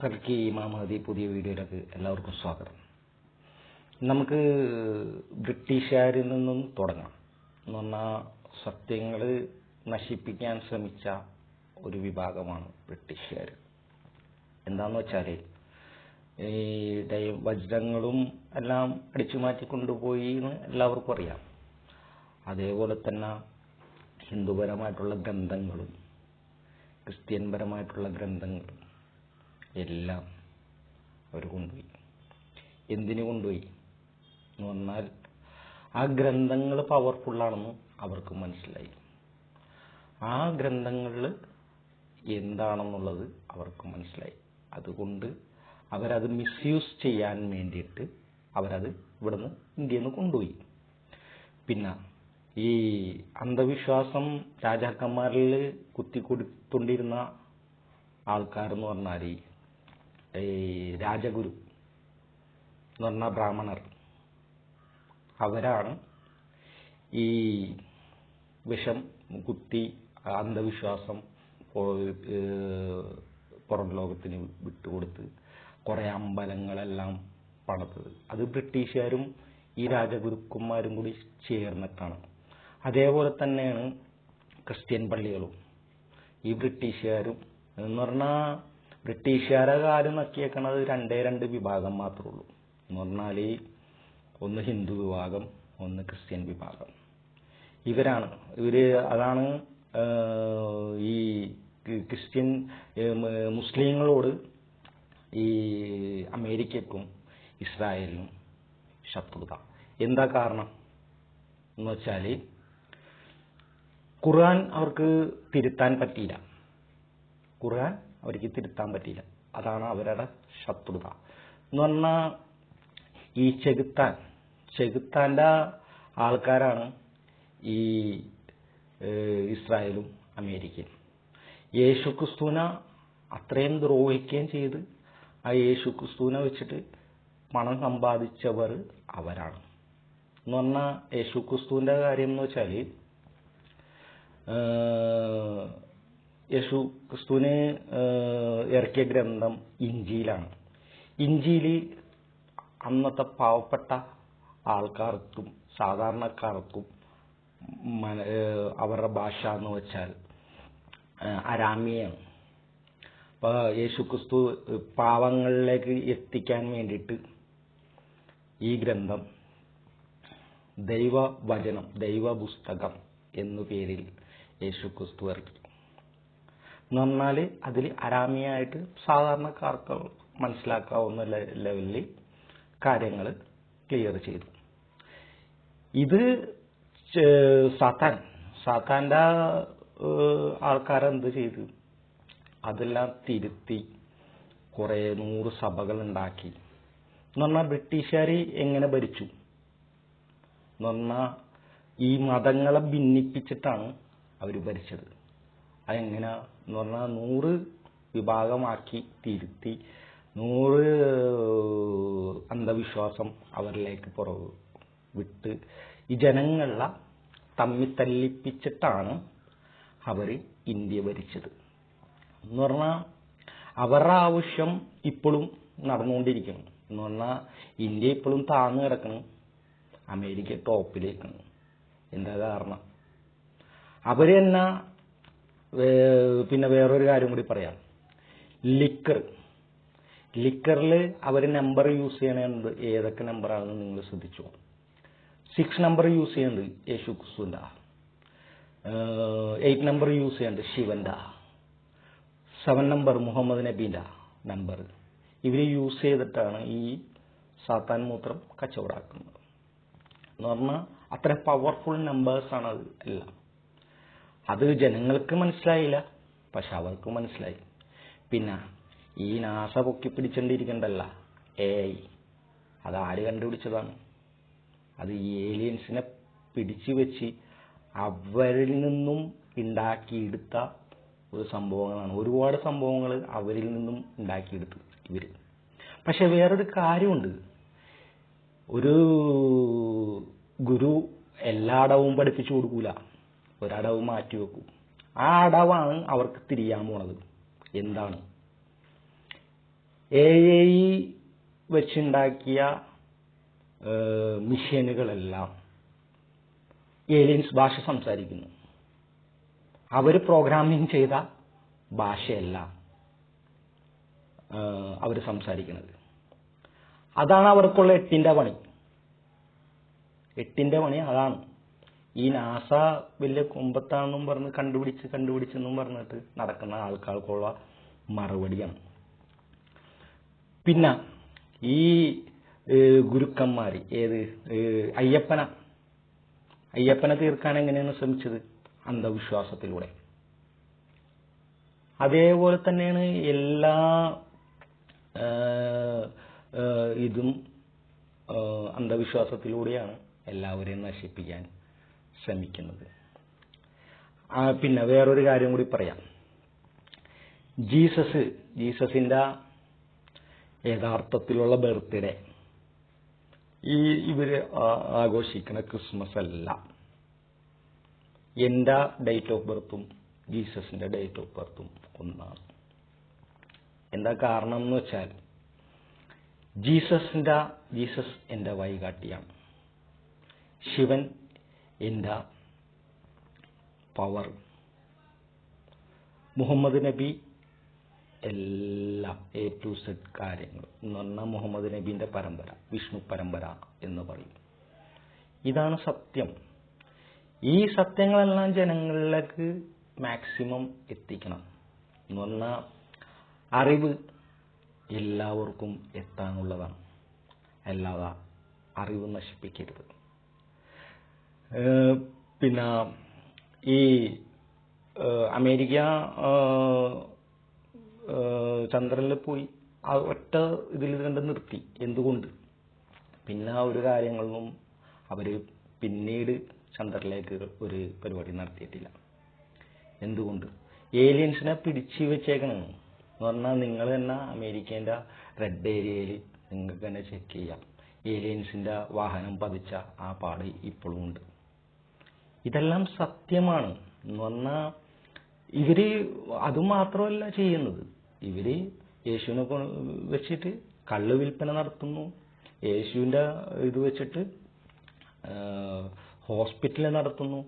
കൽക്കി ഇമാമതി പുതിയ വീഡിയോയിലേക്ക് എല്ലാവർക്കും സ്വാഗതം. നമുക്ക് ബ്രിട്ടീഷുകാരിൽ നിന്നും തുടങ്ങാം. എന്ന് പറഞ്ഞാൽ സത്യങ്ങൾ നശിപ്പിക്കാൻ ശ്രമിച്ച ഒരു വിഭാഗമാണ് ബ്രിട്ടീഷുകാർ എന്താന്ന് വെച്ചാൽ ഈ ദൈവ വജ്രങ്ങളും എല്ലാം അടിച്ചു മാറ്റി കൊണ്ടുപോയി എന്ന് എല്ലാവർക്കും അറിയാം. അതേപോലെ തന്നെ ഹിന്ദുപരമായിട്ടുള്ള ഗ്രന്ഥങ്ങളും ക്രിസ്ത്യൻപരമായിട്ടുള്ള ഗ്രന്ഥങ്ങളും എല്ലാം അവർ കൊണ്ടുപോയി. എന്തിനു കൊണ്ടുപോയി? എന്ന് പറഞ്ഞാൽ ആ ഗ്രന്ഥങ്ങൾ പവർഫുള്ളാണെന്ന് അവർക്ക് മനസ്സിലായി. ആ ഗ്രന്ഥങ്ങളിൽ എന്താണെന്നുള്ളത് അവർക്ക് മനസ്സിലായി. അതുകൊണ്ട് അവരത് മിസ്യൂസ് ചെയ്യാൻ വേണ്ടിയിട്ട് അവരത് ഇവിടുന്ന് ഇന്ത്യയിൽ നിന്ന് കൊണ്ടുപോയി. പിന്നെ ഈ അന്ധവിശ്വാസം രാജാക്കന്മാരിൽ കുത്തിക്കൊടുത്തുകൊണ്ടിരുന്ന ആൾക്കാരെന്ന് പറഞ്ഞാൽ ഈ രാജഗുരു എന്ന് പറഞ്ഞ ബ്രാഹ്മണർ. അവരാണ് ഈ വിഷം കുത്തി അന്ധവിശ്വാസം പുറം ലോകത്തിന് വിട്ടുകൊടുത്ത് കുറേ അമ്പലങ്ങളെല്ലാം പണിതത്. അത് ബ്രിട്ടീഷുകാരും ഈ രാജഗുരുക്കന്മാരും കൂടി ചേർന്നിട്ടാണ്. അതേപോലെ തന്നെയാണ് ക്രിസ്ത്യൻ പള്ളികളും ഈ ബ്രിട്ടീഷുകാരും. എന്ന് പറഞ്ഞാൽ ബ്രിട്ടീഷുകാരെ കാലം നക്കിയേക്കണത് രണ്ടേ രണ്ട് വിഭാഗം മാത്രമേ ഉള്ളൂ. എന്ന് പറഞ്ഞാൽ ഒന്ന് ഹിന്ദു വിഭാഗം ഒന്ന് ക്രിസ്ത്യൻ വിഭാഗം. ഇവരാണ്. ഇവർ അതാണ് ഈ ക്രിസ്ത്യൻ മുസ്ലിങ്ങളോട് ഈ അമേരിക്കക്കും ഇസ്രായേലിനും ശത്രുത. എന്താ കാരണം? എന്ന് വെച്ചാൽ ഖുർആൻ അവർക്ക് തിരുത്താൻ പറ്റിയില്ല. ഖുർആൻ അവർക്ക് തിരുത്താൻ പറ്റിയില്ല. അതാണ് അവരുടെ ശത്രുത. എന്ന് പറഞ്ഞാൽ ഈ ചെകുത്താൻ ചെകുത്താന്റെ ആൾക്കാരാണ് ഈ ഇസ്രായേലും അമേരിക്കയും. യേശു ക്രിസ്തുവിനെ അത്രയും ദ്രോഹിക്കുകയും ചെയ്ത് ആ യേശു ക്രിസ്തുവിനെ വെച്ചിട്ട് പണം സമ്പാദിച്ചവർ അവരാണ്. എന്ന് പറഞ്ഞാൽ യേശു ക്രിസ്തുവിന്റെ കാര്യം എന്ന് വെച്ചാൽ യേശു ക്രിസ്തുവിന് ഇറക്കിയ ഗ്രന്ഥം ഇഞ്ചിയിലാണ്. ഇഞ്ചിയിൽ അന്നത്തെ പാവപ്പെട്ട ആൾക്കാർക്കും സാധാരണക്കാർക്കും അവരുടെ ഭാഷ എന്ന് വെച്ചാൽ അരാമിയാണ് അപ്പോൾ യേശു ക്രിസ്തു പാവങ്ങളിലേക്ക് എത്തിക്കാൻ വേണ്ടിയിട്ട് ഈ ഗ്രന്ഥം ദൈവവചനം ദൈവപുസ്തകം എന്നു പേരിൽ യേശു ക്രിസ്തു ഇറക്കി. എന്ന് പറഞ്ഞാൽ അതിൽ അരാമിയായിട്ട് സാധാരണക്കാർക്ക് മനസ്സിലാക്കാവുന്ന ലെവലിൽ കാര്യങ്ങൾ ക്ലിയർ ചെയ്തു. ഇത് സാത്താൻ. സാത്താന്റെ ആൾക്കാരെന്ത് ചെയ്തു? അതെല്ലാം തിരുത്തി കുറേ നൂറ് സഭകൾ ഉണ്ടാക്കി. എന്ന് പറഞ്ഞാൽ ബ്രിട്ടീഷുകാർ എങ്ങനെ ഭരിച്ചു? എന്ന് പറഞ്ഞാൽ ഈ മതങ്ങളെ ഭിന്നിപ്പിച്ചിട്ടാണ് അവർ ഭരിച്ചത്. അതെങ്ങനെ എന്ന് പറഞ്ഞാൽ നൂറ് വിഭാഗമാക്കി തിരുത്തി നൂറ് അന്ധവിശ്വാസം അവരിലേക്ക് പുറവ് വിട്ട് ഈ ജനങ്ങളെ തമ്മി തല്ലിപ്പിച്ചിട്ടാണ് അവർ ഇന്ത്യ ഭരിച്ചത്. എന്ന് പറഞ്ഞാൽ അവരുടെ ആവശ്യം ഇപ്പോഴും നടന്നുകൊണ്ടിരിക്കണം എന്ന് പറഞ്ഞാൽ ഇന്ത്യ ഇപ്പോഴും താഴ്ന്നു കിടക്കണം അമേരിക്ക ടോപ്പിലേക്കാണ് എന്താ കാരണം? അവർ തന്നെ പിന്നെ വേറൊരു കാര്യം കൂടി പറയാം. ലിക്കർ ലിക്കറിൽ അവർ നമ്പർ യൂസ് ചെയ്യണത് ഏതൊക്കെ നമ്പറാണെന്ന് നിങ്ങൾ ശ്രദ്ധിച്ചു. സിക്സ് നമ്പർ യൂസ് ചെയ്യുന്നത് യേശു ക്രിസ്തുവിന്റെ. എയ്റ്റ് നമ്പർ യൂസ് ചെയ്യുന്നത് ശിവന്റെ. സെവൻ നമ്പർ മുഹമ്മദ് നബീന്റെ നമ്പർ ഇവർ യൂസ് ചെയ്തിട്ടാണ് ഈ സാത്താൻ മൂത്രം കച്ചവടാക്കുന്നത് എന്ന് പറഞ്ഞാൽ അത്ര പവർഫുൾ നമ്പേഴ്സാണ് അത് എല്ലാം. അത് ജനങ്ങൾക്ക് മനസ്സിലായില്ല. പക്ഷെ അവർക്ക് മനസ്സിലായി. പിന്നെ ഈ നാസ പൊക്കി പിടിച്ചോണ്ടിരിക്കണ്ടല്ല എ ഐ അത് ആര് കണ്ടുപിടിച്ചതാണ്? അത് ഈ ഏലിയൻസിനെ പിടിച്ചു വെച്ച് അവരിൽ നിന്നും ഉണ്ടാക്കിയെടുത്ത ഒരു സംഭവങ്ങളാണ്. ഒരുപാട് സംഭവങ്ങൾ അവരിൽ നിന്നും ഉണ്ടാക്കിയെടുത്തു ഇവർ പക്ഷെ വേറൊരു കാര്യമുണ്ട്. ഒരു ഗുരു എല്ലായിടവും പഠിപ്പിച്ചു കൊടുക്കൂല. ഒരടവ് മാറ്റി വെക്കും. ആ അടവാണ് അവർക്ക് തിരിയാൻ പോണത്. എന്താണ്? എ ഐ വെച്ചുണ്ടാക്കിയ മിഷനുകളെല്ലാം ഏലിയൻസ് ഭാഷ സംസാരിക്കുന്നു. അവർ പ്രോഗ്രാമിംഗ് ചെയ്ത ഭാഷയല്ല അവർ സംസാരിക്കുന്നത് അതാണ് അവർക്കുള്ള എട്ടിന്റെ പണി. എട്ടിന്റെ പണി അതാണ്. ഈ നാസ വലിയ കുമ്പത്താണെന്നും പറഞ്ഞ് കണ്ടുപിടിച്ച് കണ്ടുപിടിച്ചെന്നും പറഞ്ഞിട്ട് നടക്കുന്ന ആൾക്കാർക്കുള്ള മറുപടിയാണ്. പിന്നെ ഈ ഗുരുക്കന്മാർ ഏത് അയ്യപ്പന. അയ്യപ്പനെ തീർക്കാൻ എങ്ങനെയാണ് ശ്രമിച്ചത്? അന്ധവിശ്വാസത്തിലൂടെ. അതേപോലെ തന്നെയാണ് എല്ലാ ഇതും അന്ധവിശ്വാസത്തിലൂടെയാണ് എല്ലാവരെയും നശിപ്പിക്കാൻ ശ്രമിക്കുന്നത്. പിന്നെ വേറൊരു കാര്യം കൂടി പറയാം. ജീസസ് ജീസസിന്റെ യഥാർത്ഥത്തിലുള്ള ബർത്ത്ഡേ. ഈ ഇവർ ആഘോഷിക്കുന്ന ക്രിസ്മസ് അല്ല. എന്റെ ഡേറ്റ് ഓഫ് ബർത്തും ജീസസിന്റെ ഡേറ്റ് ഓഫ് ബർത്തും ഒന്നാണ്. എന്താ കാരണം എന്ന് വെച്ചാൽ ജീസസിന്റെ ജീസസ് എന്റെ വൈകാട്ടിയാണ് ശിവൻ എന്റെ പവർ മുഹമ്മദ് നബി എല്ലാം എ ടു സെഡ് കാര്യങ്ങൾ. എന്ന് പറഞ്ഞാൽ മുഹമ്മദ് നബീന്റെ പരമ്പര വിഷ്ണു പരമ്പര എന്ന് പറയും. ഇതാണ് സത്യം. ഈ സത്യങ്ങളെല്ലാം ജനങ്ങളിലേക്ക് മാക്സിമം എത്തിക്കണം. എന്ന് പറഞ്ഞാൽ അറിവ് എല്ലാവർക്കും എത്താനുള്ളതാണ്. അല്ലാതെ അറിവ് നശിപ്പിക്കരുത്. പിന്നെ ഈ അമേരിക്ക ചന്ദ്രനിൽ പോയി ആ ഒറ്റ ഇതിൽ കണ്ട് നിർത്തി എന്തുകൊണ്ട്? പിന്നെ ആ ഒരു കാര്യങ്ങളൊന്നും അവർ പിന്നീട് ചന്ദ്രനിലേക്ക് ഒരു പരിപാടി നടത്തിയിട്ടില്ല. എന്തുകൊണ്ട്? ഏലിയൻസിനെ പിടിച്ചു വെച്ചേക്കണം. എന്ന് പറഞ്ഞാൽ നിങ്ങൾ തന്നെ അമേരിക്കേന്റെ റെഡ് ഏരിയയിൽ നിങ്ങൾക്ക് തന്നെ ചെക്ക് ചെയ്യാം. ഏലിയൻസിന്റെ വാഹനം പതിച്ച ആ പാട് ഇപ്പോഴും ഉണ്ട്. ഇതെല്ലാം സത്യമാണ് എന്ന് പറഞ്ഞാൽ ഇവർ അത് മാത്രമല്ല ചെയ്യുന്നത്. ഇവർ യേശുവിനെ വെച്ചിട്ട് കള്ള് വിൽപ്പന നടത്തുന്നു. യേശുവിന്റെ ഇത് വെച്ചിട്ട് ഹോസ്പിറ്റൽ നടത്തുന്നു.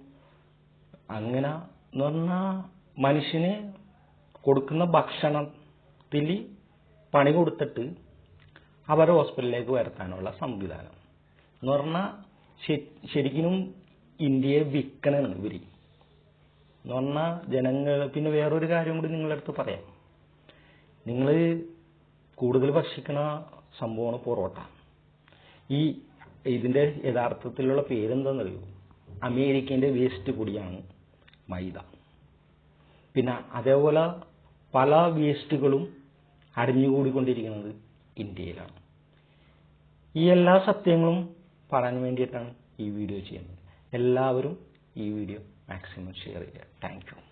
അങ്ങനെ എന്ന് പറഞ്ഞാൽ മനുഷ്യന് കൊടുക്കുന്ന ഭക്ഷണത്തിൽ പണി കൊടുത്തിട്ട് അവരെ ഹോസ്പിറ്റലിലേക്ക് വരുത്താനുള്ള സംവിധാനം. എന്ന് പറഞ്ഞാൽ ശരിക്കും ഇന്ത്യയെ വിൽക്കണാണ് ഇവർ എന്ന് പറഞ്ഞാൽ ജനങ്ങൾ പിന്നെ വേറൊരു കാര്യം കൂടി നിങ്ങളുടെ അടുത്ത് പറയാം. നിങ്ങൾ കൂടുതൽ ഭക്ഷിക്കണ സംഭവമാണ് പൊറോട്ട. ഈ ഇതിന്റെ യഥാർത്ഥത്തിലുള്ള പേരെന്താണെന്നറിയോ അമേരിക്കന്റെ വേസ്റ്റ് കൂടിയാണ് മൈദ. പിന്നെ അതേപോലെ പല വേസ്റ്റുകളും അടിഞ്ഞുകൂടിക്കൊണ്ടിരിക്കുന്നത് ഇന്ത്യയിലാണ്. ഈ എല്ലാ സത്യങ്ങളും പറയാൻ വേണ്ടിയിട്ടാണ് ഈ വീഡിയോ ചെയ്യുന്നത്. എല്ലാവരും ഈ വീഡിയോ മാക്സിമം ഷെയർ ചെയ്യുക. Thank you